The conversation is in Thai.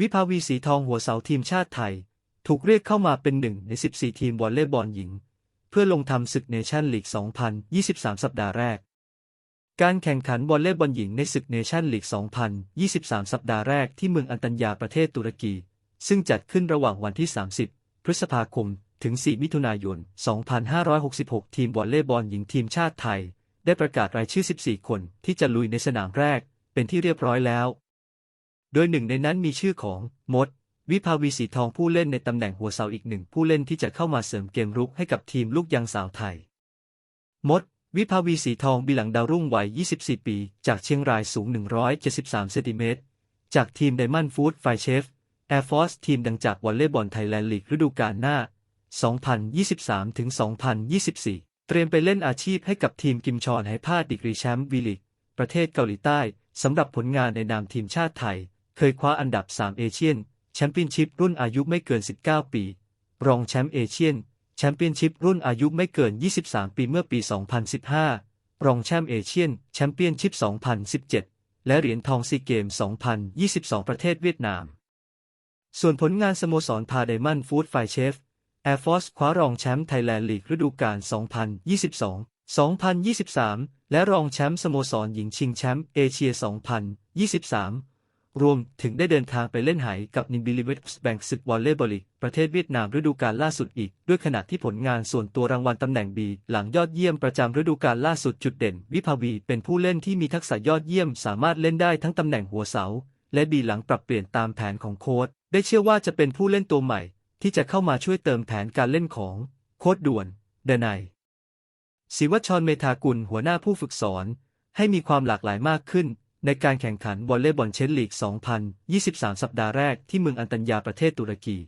วิภาวีสีทองหัวเสาทีมชาติไทย ถูกเรียกเข้ามาเป็นหนึ่งใน 14 ทีมวอลเลย์บอลหญิง เพื่อลงทำศึกเนชั่นลีก 2023 สัปดาห์แรก การแข่งขันวอลเลย์บอลหญิงในศึกเนชั่นลีก 2023 สัปดาห์แรกที่เมืองอันตัญญาประเทศตุรกี ซึ่งจัดขึ้นระหว่างวันที่ 30 พฤษภาคม ถึง 4 มิถุนายน 2566 ทีมวอลเลย์บอลหญิงทีมชาติไทย ได้ประกาศรายชื่อ 14 คนที่จะลุยในสนามแรก เป็นที่เรียบร้อยแล้ว โดยหนึ่งในนั้นมีชื่อของมด วิภาวีสีทองผู้เล่นในตำแหน่งหัวเสาอีกหนึ่งผู้เล่นที่จะเข้ามาเสริมเกมรุกให้กับทีมลูกยางสาวไทย มด วิภาวีสีทองบีหลังดาวรุ่งวัย 24 ปี จากเชียงรายสูง 173 เซนติเมตร จากทีมไดมอนด์ฟู้ดไฟเชฟแอร์ฟอร์สทีมดังจากวอลเลย์บอลไทยแลนด์ลีกฤดูกาลหน้า 2023-2024 เตรียมไปเล่นอาชีพให้กับทีมกิมชอนไฮพาดิกรีแชมป์วีลีกประเทศเกาหลีใต้สำหรับผลงานในนามทีมชาติไทย เคยคว้าอันดับ 3 เอเชียนแชมเปี้ยนชิพรุ่นอายุไม่เกิน 19 ปี รองแชมป์เอเชียนแชมเปี้ยนชิพรุ่นอายุไม่เกิน 23 ปีเมื่อปี 2015 รองแชมป์เอเชียนแชมเปี้ยนชิพ 2017 และเหรียญทองซีเกม 2022 ประเทศเวียดนาม ส่วนผลงานสโมสรพาไดมอนด์ฟู้ดไฟเชฟแอร์ฟอร์สคว้ารองแชมป์ไทยแลนด์ลีกฤดูกาล 2022-2023 และรองแชมป์สโมสรหญิงชิงแชมป์เอเชีย 2023 รวมถึงได้เดินทางไปเล่นไหกับนิมบิลิเวตส์แบงศึกวอลเลย์บอลประเทศเวียดนามฤดูกาลล่าสุดอีก ด้วยขณะที่ผลงานส่วนตัวรางวัลตำแหน่งบีหลังยอดเยี่ยมประจำฤดูกาลล่าสุดจุดเด่น วิภาวี เป็นผู้เล่นที่มีทักษะยอดเยี่ยม สามารถเล่นได้ทั้งตำแหน่งหัวเสา และบีหลังปรับเปลี่ยนตามแผนของโค้ชได้เชื่อว่าจะเป็นผู้เล่นตัวใหม่ ที่จะเข้ามาช่วยเติมแผนการเล่นของโค้ชด่วนเดนายศิวชรเมธากุลหัวหน้าผู้ฝึกสอน ให้มีความหลากหลายมากขึ้น ในการแข่งขันวอลเลย์บอลเชนลีก 2023 สัปดาห์แรกที่เมืองอันตัญญาประเทศตุรกี